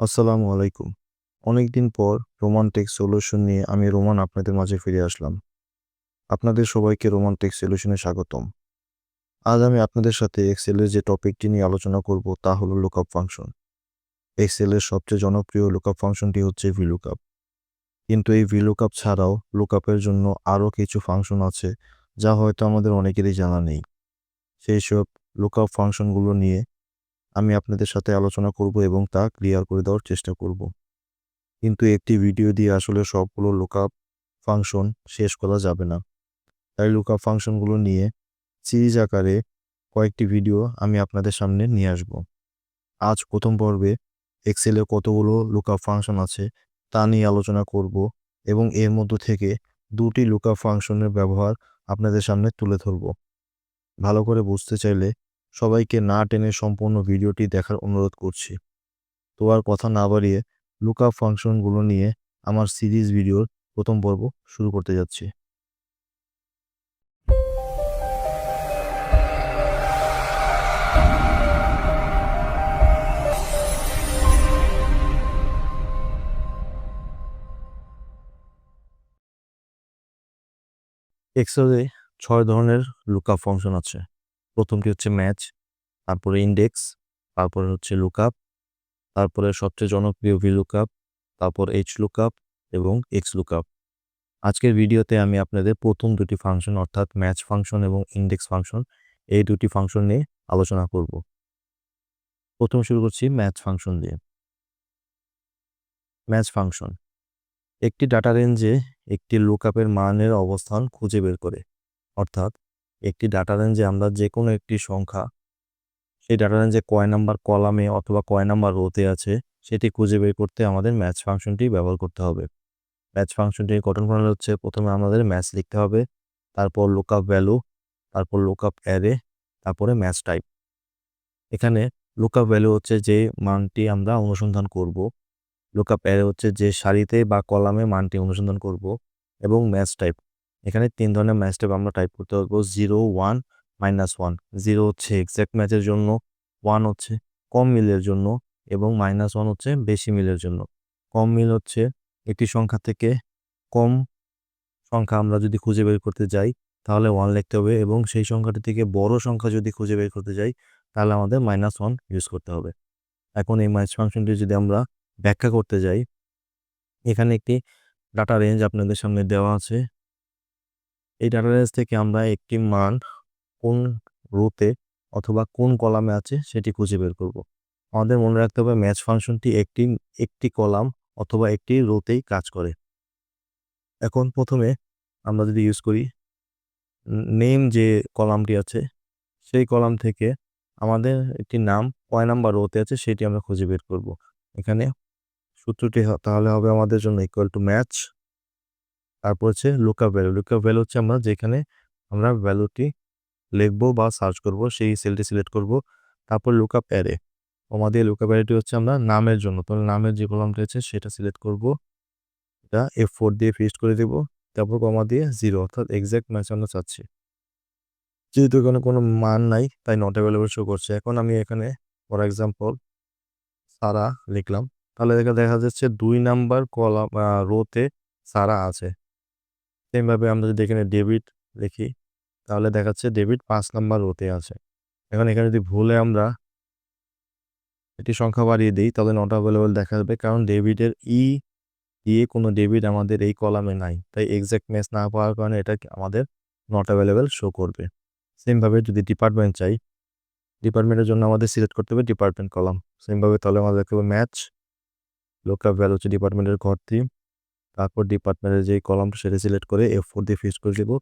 আসসালামু আলাইকুম। অনেকদিন পর রোমান টেক সলিউশন নিয়ে আমি রোমান আপনাদের মাঝে ফিরে আসলাম। আপনাদের সবাইকে রোমান টেক সলিউশনে স্বাগতম। আজ আমি আপনাদের সাথে এক্সেলের যে টপিকটি নিয়ে আলোচনা করব তা হলো লুকআপ ফাংশন। এক্সেলের সবচেয়ে জনপ্রিয় লুকআপ ফাংশনটি হচ্ছে ভিলুকআপ কিন্তু এই ভিলুকআপ ছাড়াও লুকআপের জন্য আরও কিছু ফাংশন আছে যা হয়তো আমাদের অনেকেরই জানা নেই। সেই সব লুকআপ ফাংশনগুলো নিয়ে আমি আপনাদের সাথে আলোচনা করব এবং তা ক্লিয়ার করে দেওয়ার চেষ্টা করব। কিন্তু একটি ভিডিও দিয়ে আসলে সবগুলো লুকআপ ফাংশন শেষ করা যাবে না। তাই লুকআপ ফাংশনগুলো নিয়ে সিরিজ আকারে কয়েকটি ভিডিও আমি আপনাদের সামনে নিয়ে আসব। আজ প্রথম পর্বে এক্সেলে কতগুলো লুকআপ ফাংশন আছে তা নিয়ে আলোচনা করব এবং এর মধ্য থেকে দুটি লুকআপ ফাংশনের ব্যবহার আপনাদের সামনে তুলে ধরব। ভালো করে বুঝতে চাইলে সবাইকে না টেনে সম্পূর্ণ ভিডিওটি দেখার অনুরোধ করছি। তো আর কথা না বাড়িয়ে লুকআপ ফাংশনগুলো নিয়ে আমার সিরিজ ভিডিওর প্রথম পর্ব শুরু করতে যাচ্ছি। এক্সেলে ছয় ধরনের লুকআপ ফাংশন আছে। প্রথমটি হচ্ছে ম্যাচ, তারপরে ইন্ডেক্স, তারপরে হচ্ছে লুকআপ, তারপরে সবচেয়ে জনপ্রিয় ভি লুকআপ, তারপর এইচ লুকআপ এবং এক্স লুকআপ। আজকের ভিডিওতে আমি আপনাদের প্রথম দুটি ফাংশন, অর্থাৎ ম্যাচ ফাংশন এবং ইন্ডেক্স ফাংশন, এই দুটি ফাংশন নিয়ে আলোচনা করব। প্রথম শুরু করছি ম্যাচ ফাংশন দিয়ে। Match function. একটি ডাটা রেঞ্জে একটি লুকআপের মানের অবস্থান খুঁজে বের করে, অর্থাৎ একটি ডাটা রেঞ্জে আমরা যে কোনো একটি সংখ্যা, সেই ডাটা রেঞ্জে কয় নাম্বার কলামে অথবা কয় নাম্বার রোতে আছে, সেটি খুঁজে বের করতে আমাদের ম্যাচ ফাংশনটি ব্যবহার করতে হবে। ম্যাচ ফাংশনটির গঠন প্রণালী হচ্ছে প্রথমে আমাদের ম্যাচ লিখতে হবে, তারপর লুক আপ ভ্যালু তারপর লুক আপ অ্যারে তারপরে ম্যাচ টাইপ এখানে লুকআপ ভ্যালু হচ্ছে যে মানটি আমরা অনুসন্ধান করব লুক আপ অ্যারে হচ্ছে যে সারিতে বা কলামে মানটি অনুসন্ধান করব এবং ম্যাচ টাইপ এখানে তিন ধরনের ম্যাচ টাইপ আমরা টাইপ করতে পারব। Zero one minus one zero হচ্ছে এক্স্যাক্ট ম্যাচের জন্য ওয়ান হচ্ছে কম মিলের জন্য এবং মাইনাস ওয়ান হচ্ছে বেশি মিলের জন্য। কম মিল হচ্ছে একটি সংখ্যা থেকে কম সংখ্যা আমরা যদি খুঁজে বের করতে যাই, তাহলে ওয়ান লিখতে হবে এবং সেই সংখ্যাটি থেকে বড় সংখ্যা যদি খুঁজে বের করতে যাই, তাহলে আমাদের মাইনাস ওয়ান ইউজ করতে হবে। এখন এই ম্যাচ ফাংশনটি যদি আমরা ব্যাখ্যা করতে যাই, এখানে একটি ডাটা রেঞ্জ আপনাদের সামনে দেওয়া আছে। এই ডাটা রেঞ্জ থেকে আমরা একটি মান কোন রোতে অথবা কোন কলামে আছে সেটি খুঁজে বের করব। আমাদের মনে রাখতে হবে ম্যাচ ফাংশনটি একটি একটি কলাম অথবা একটি রোতেই কাজ করে। এখন প্রথমে আমরা যদি ইউজ করি নেম যে কলামটি আছে, সেই কলাম থেকে আমাদের একটি নাম কয় নাম্বার রোতে আছে সেটি আমরা খুঁজে বের করব। এখানে সূত্রটি তাহলে হবে আমাদের জন্য ইকুয়াল টু ম্যাচ তারপর হচ্ছে লুকআপ ভ্যালু লুকআপ ভ্যালু হচ্ছে আমরা যেখানে আমরা ভ্যালুটি লিখব বা সার্চ করব, সেই সেলটি সিলেক্ট করব। তারপর লুকআপ অ্যারে আমাদের লুকআপ অ্যারেটি হচ্ছে আমরা নামের জন্য, তাহলে নামের যে কলামটা আছে সেটা সিলেক্ট করব। এটা এফ ফোর দিয়ে ফিক্সড করে দেব, তারপর কমা দিয়ে জিরো অর্থাৎ এক্স্যাক্ট ম্যাচ আমরা চাচ্ছি। যেহেতু এখানে কোনো মান নাই, তাই নট অ্যাভেলেবল শো করছে। এখন আমি এখানে ফর এক্সাম্পল সারা লিখলাম। তাহলে দেখা দেখা যাচ্ছে দুই নাম্বার কলাম রোতে সারা আছে। সেমভাবে আমরা যদি এখানে ডেবিট লিখি, তাহলে দেখাচ্ছে ডেবিট পাঁচ নাম্বার রোতে আছে। এখন এখানে যদি ভুলে আমরা এটি সংখ্যা বাড়িয়ে দিই, তাহলে নট অ্যাভেলেবল দেখা যাবে কারণ ডেবিটের ই দিয়ে কোনো ডেবিট আমাদের এই কলামে নাই। তাই এক্স্যাক্ট ম্যাচ না পাওয়ার কারণে এটা আমাদের নট অ্যাভেলেবল শো করবে। সেমভাবে যদি ডিপার্টমেন্ট চাই ডিপার্টমেন্টের জন্য আমাদের সিলেক্ট করতে হবে ডিপার্টমেন্ট কলাম সেমভাবে তাহলে আমাদের দেখতে হবে ম্যাচ লোকাল ভ্যালু হচ্ছে ডিপার্টমেন্টের ঘরটি। তারপর ডিপার্টমেন্টের যে কলামটা সেটা সিলেক্ট করে এফ ফোর দিয়ে ফিক্স করে দেবো,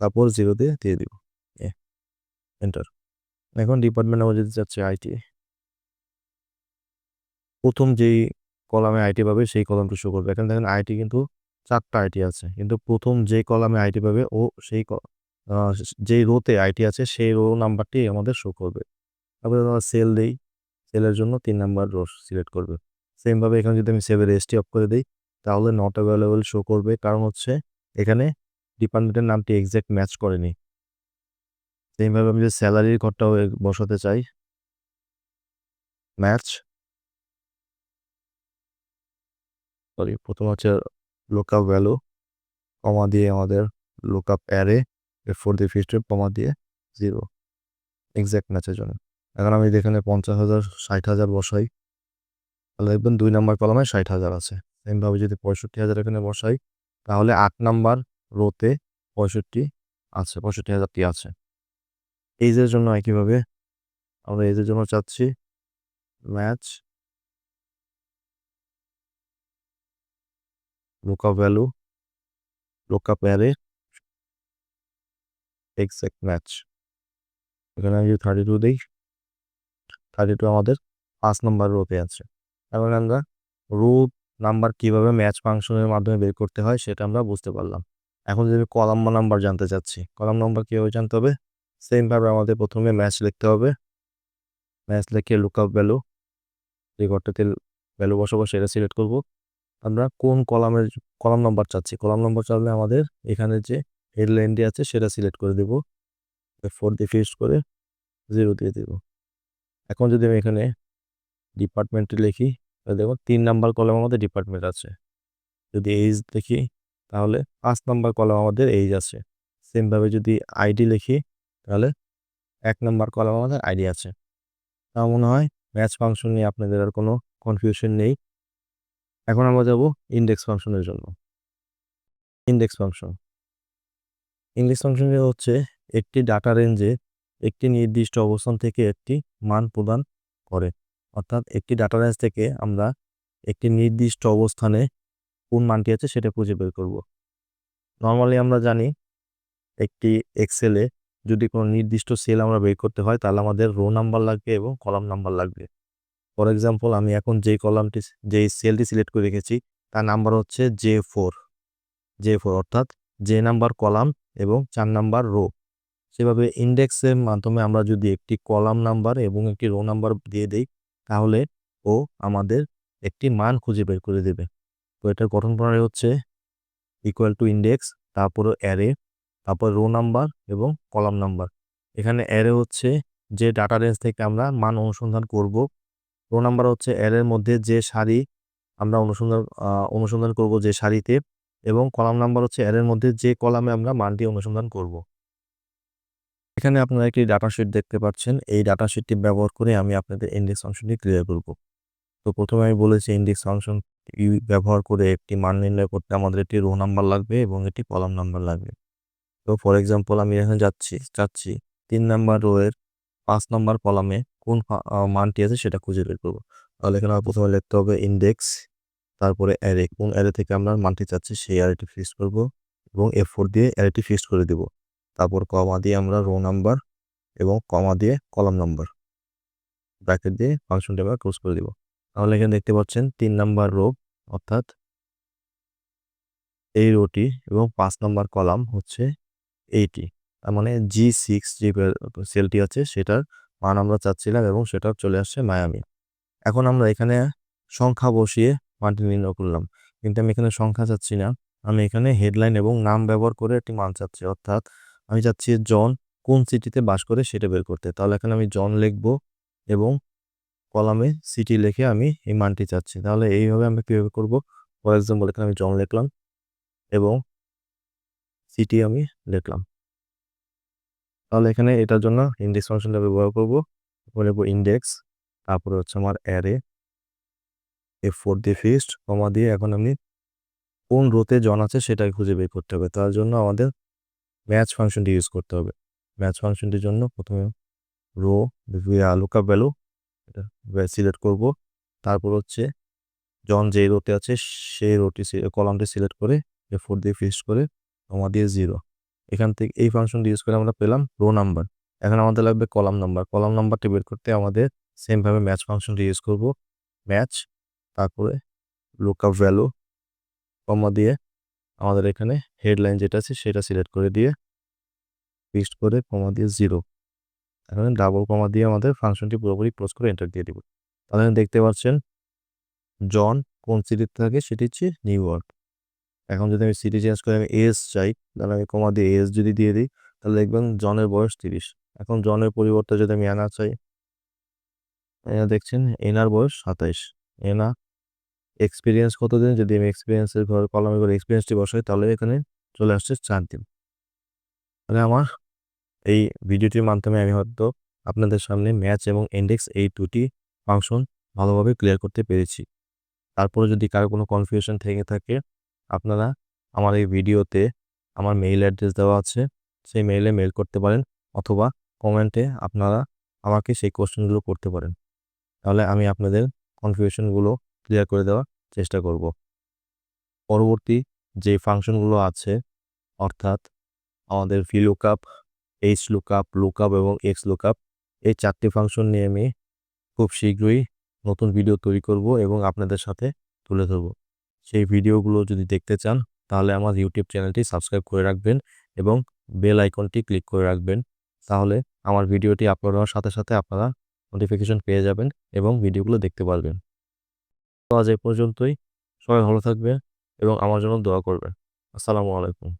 তারপর জিরো দিয়ে দিয়ে দিব। এ এন্টার এখন ডিপার্টমেন্ট আমরা যদি যাচ্ছে আইটি প্রথম যেই কলামে আইটি পাবে সেই কলামটা শো করবে। এখানে দেখেন আইটি কিন্তু চারটা আইটি আছে, কিন্তু প্রথম যে কলামে আইটি পাবে ও সেই যেই রোতে আইটি আছে সেই রো নাম্বারটি আমাদের শো করবে। তারপরে আমরা সেল দেই সেলের জন্য তিন নাম্বার রো সিলেক্ট করবে। সেমভাবে এখানে যদি আমি সেভের এসটি অফ করে দিই তাহলে নট অ্যাভেলেবল শো করবে। কারণ হচ্ছে এখানে ডিপার্টমেন্টের নামটি এক্স্যাক্ট ম্যাচ করেনি। সেইভাবে আমি যে স্যালারির ঘরটাও বসাতে চাই। ম্যাচ সরি প্রথম হচ্ছে লুকআপ ভ্যালু কমা দিয়ে আমাদের লুকআপ অ্যারে ফোর দি ফিস্টের কমা দিয়ে জিরো এক্স্যাক্ট ম্যাচের জন্য। এখন আমি এখানে পঞ্চাশ হাজার, ষাট হাজার বসাই তাহলে দেখবেন দুই নাম্বার কলমে ষাট হাজার আছে। সেমভাবে যদি পঁয়ষট্টি হাজার এখানে বসাই, তাহলে আট নাম্বার রোতে পঁয়ষট্টি আছে, পঁয়ষট্টি হাজারটি আছে। এইজের জন্য একইভাবে আমরা এইজের জন্য চাচ্ছি match lookup value lookup array exact match এখানে আমি থার্টি টু দিই থার্টি টু আমাদের পাঁচ নাম্বার রোতে আছে। এখন আমরা রুট নাম্বার কীভাবে ম্যাচ ফাংশনের মাধ্যমে বের করতে হয় সেটা আমরা বুঝতে পারলাম। এখন যদি কলাম নাম্বার জানতে চাচ্ছি কলাম নাম্বার কীভাবে জানতে হবে? সেমভাবে আমাদের প্রথমে ম্যাচ লিখতে হবে। ম্যাচ লিখে লুকআপ ভ্যালু যে ঘরটাতে ভ্যালু বসাবো, সেটা সিলেক্ট করব। আমরা কোন কলামের কলাম নাম্বার চাচ্ছি? কলাম নাম্বার চাইলে আমাদের এখানে যে হেডলাইনটি আছে সেটা সিলেক্ট করে দেব। ফোর দিয়ে ফিক্সড করে জিরো দিয়ে দেব। এখন যদি আমি এখানে ডিপার্টমেন্টে লিখি তাহলে দেখো তিন নাম্বার কলম আমাদের ডিপার্টমেন্ট আছে। যদি এইজ লিখি তাহলে পাঁচ নাম্বার কলম আমাদের এইজ আছে। সেমভাবে যদি আইডি লিখি, তাহলে এক নাম্বার কলম আমাদের আইডি আছে। তা মনে হয় ম্যাচ ফাংশন নিয়ে আপনাদের আর কোনো কনফিউশন নেই। এখন আমরা যাব ইন্ডেক্স ফাংশনের জন্য। ইন্ডেক্স ফাংশন ইন্ডেক্স ফাংশন হচ্ছে একটি ডাটা রেঞ্জে একটি নির্দিষ্ট অবস্থান থেকে একটি মান প্রদান করে। অর্থাৎ একটি ডাটা রেঞ্জ থেকে আমরা একটি নির্দিষ্ট অবস্থানে কোন মানটি আছে সেটা খুঁজে বের করব। নর্মালি আমরা জানি একটি এক্সেলে যদি কোনো নির্দিষ্ট সেল আমরা বের করতে হয়, তাহলে আমাদের রো নাম্বার লাগবে এবং কলাম নাম্বার লাগবে। ফর এক্সাম্পল আমি এখন যেই কলামটি যেই সেলটি সিলেক্ট করে রেখেছি, তার নাম্বার হচ্ছে জে ফোর জে ফোর অর্থাৎ জে নাম্বার কলাম এবং চার নাম্বার রো সেভাবে ইন্ডেক্সের মাধ্যমে আমরা যদি একটি কলাম নাম্বার এবং একটি রো নাম্বার দিয়ে দেই তাহলে ও আমাদের একটি মান খুঁজে বের করে দেবে। তো এটার গঠন প্রণালী হচ্ছে ইকুয়াল টু ইন্ডেক্স তারপরে অ্যারে তারপর রো নাম্বার এবং কলাম নাম্বার এখানে অ্যারে হচ্ছে যে ডাটা রেঞ্জ থেকে আমরা মান অনুসন্ধান করব। রো নাম্বার হচ্ছে অ্যারের মধ্যে যে সারি আমরা অনুসন্ধান অনুসন্ধান করব যে সারিতে এবং কলাম নাম্বার হচ্ছে অ্যারের মধ্যে যে কলামে আমরা মানটি অনুসন্ধান করব। এখানে আপনারা একটি ডাটা শিট দেখতে পাচ্ছেন। এই ডাটা শিটটি ব্যবহার করে আমি আপনাদের ইন্ডেক্স ফাংশনটি ক্লিয়ার করব। তো প্রথমে আমি বলেছি ইন্ডেক্স ফাংশন ব্যবহার করে একটি মান নির্ণয় করতে আমাদের একটি রো নাম্বার লাগবে এবং একটি কলাম নাম্বার লাগবে। তো ফর এক্সাম্পল আমি এখানে যাচ্ছি, চাচ্ছি, তিন নাম্বার রো এর পাঁচ নাম্বার কলামে কোন মানটি আছে সেটা খুঁজে বের করব। তাহলে এখানে প্রথমে লিখতে হবে ইন্ডেক্স তারপরে অ্যারে কোন অ্যারে থেকে আমরা মানটি চাচ্ছি সেই অ্যারেটি ফিক্স করব এবং এফ ফোর দিয়ে অ্যারেটি ফিক্স করে দেব। তারপর কমা দিয়ে আমরা রো নাম্বার এবং কমা দিয়ে কলাম নাম্বার ব্র্যাকেট দিয়ে ফাংশনটি আমরা ক্লোজ করে দিব। তাহলে এখানে দেখতে পাচ্ছেন তিন নাম্বার রো অর্থাৎ এই রোটি এবং পাঁচ নাম্বার কলাম হচ্ছে এইটি। তার মানে জি সিক্স যে সেলটি আছে সেটার মান আমরা চাচ্ছিলাম এবং সেটা চলে আসছে মায়ামি এখন আমরা এখানে সংখ্যা বসিয়ে মানটি নির্ণয় করলাম। কিন্তু আমি এখানে সংখ্যা চাচ্ছি না। আমি এখানে হেডলাইন এবং নাম ব্যবহার করে একটি মান চাচ্ছি। অর্থাৎ আমি চাচ্ছি জন কোন সিটিতে বাস করে সেটা বের করতে। তাহলে এখানে আমি জন লিখব এবং কলামে সিটি লিখে আমি এই মানটি চাচ্ছি। তাহলে এইভাবে আমি কীভাবে করব? ফর এক্সাম্পল এখানে আমি জন লিখলাম এবং সিটি আমি লিখলাম। তাহলে এখানে এটার জন্য ইন্ডেক্স ফাংশনটা ব্যবহার করব। বলব ইন্ডেক্স তারপরে হচ্ছে আমার অ্যারে এফ ফোর দিয়ে ফিক্সড কমা দিয়ে এখন আমি কোন রোতে জন আছে সেটাই খুঁজে বের করতে হবে। তার জন্য আমাদের ম্যাচ ফাংশনটি ইউজ করতে হবে। ম্যাচ ফাংশনটির জন্য প্রথমে রো লুকআপ ভ্যালু এটা সিলেক্ট করব। তারপর হচ্ছে জন যে রোতে আছে, সেই রোটি কলামটি সিলেক্ট করে ফোর দিয়ে ফিক্সড করে কমা দিয়ে জিরো এখান থেকে এই ফাংশনটি ইউজ করে আমরা পেলাম রো নাম্বার এখন আমাদের লাগবে কলাম নাম্বার কলাম নাম্বারটি বের করতে আমাদের সেমভাবে ম্যাচ ফাংশনটি ইউজ করব। ম্যাচ তারপরে লুকআপ ভ্যালু কমা দিয়ে আমাদের এখানে হেডলাইন যেটা আছে সেটা সিলেক্ট করে দিয়ে পিস্ট করে কমা দিয়ে জিরো এখন ডাবল কমা দিয়ে আমাদের ফাংশনটি পুরোপুরি ক্লোজ করে এন্টার দিয়ে দিব। তাহলে দেখতে পাচ্ছেন, জন কোন সিটিতে থাকে সেটি হচ্ছে নিউ ইয়র্ক এখন যদি আমি সিটি চেঞ্জ করে আমি এস চাই, তাহলে আমি কমা দিয়ে এস যদি দিয়ে দিই, তাহলে দেখবেন জনের বয়স তিরিশ। এখন জনের পরিবর্তে যদি আমি এনা চাই এনা দেখছেন এনার বয়স সাতাইশ। এনা এক্সপিরিয়েন্স কতদিন? যদি আমি এক্সপিরিয়েন্সের ঘর, কলমে করে এক্সপিরিয়েন্সটি বসাই, তাহলে এখানে চলে আসছে চার দিন মানে আমার এই ভিডিওটির মাধ্যমে আমি হয়তো আপনাদের সামনে ম্যাচ এবং ইন্ডেক্স এই দুটি ফাংশন ভালোভাবে ক্লিয়ার করতে পেরেছি। তারপরে যদি কারও কোনো কনফিউশন থেকে থাকে, আপনারা আমার এই ভিডিওতে আমার মেইল অ্যাড্রেস দেওয়া আছে, সেই মেইলে মেইল করতে পারেন অথবা কমেন্টে আপনারা আমাকে সেই কোশ্চেনগুলো করতে পারেন। তাহলে আমি আপনাদের কনফিউশনগুলো ক্লিয়ার করে দেওয়ার চেষ্টা করব। পরবর্তী যে ফাংশনগুলো আছে, অর্থাৎ আমাদের V lookup H lookup lookup এবং এক্স লুকআপ এই চারটি ফাংশন নিয়ে আমি খুব শীঘ্রই নতুন ভিডিও তৈরি করব এবং আপনাদের সাথে তুলে ধরব। সেই ভিডিওগুলো যদি দেখতে চান, তাহলে আমার ইউটিউব চ্যানেলটি সাবস্ক্রাইব করে রাখবেন এবং বেল আইকনটি ক্লিক করে রাখবেন। তাহলে আমার ভিডিওটি আপলোড হওয়ার সাথে সাথে আপনারা নোটিফিকেশন পেয়ে যাবেন এবং ভিডিওগুলো দেখতে পারবেন। আজ এ পর্যন্তই। সবাই ভালো থাকবে এবং আমার জন্য দোয়া করবে আসসালামু আলাইকুম।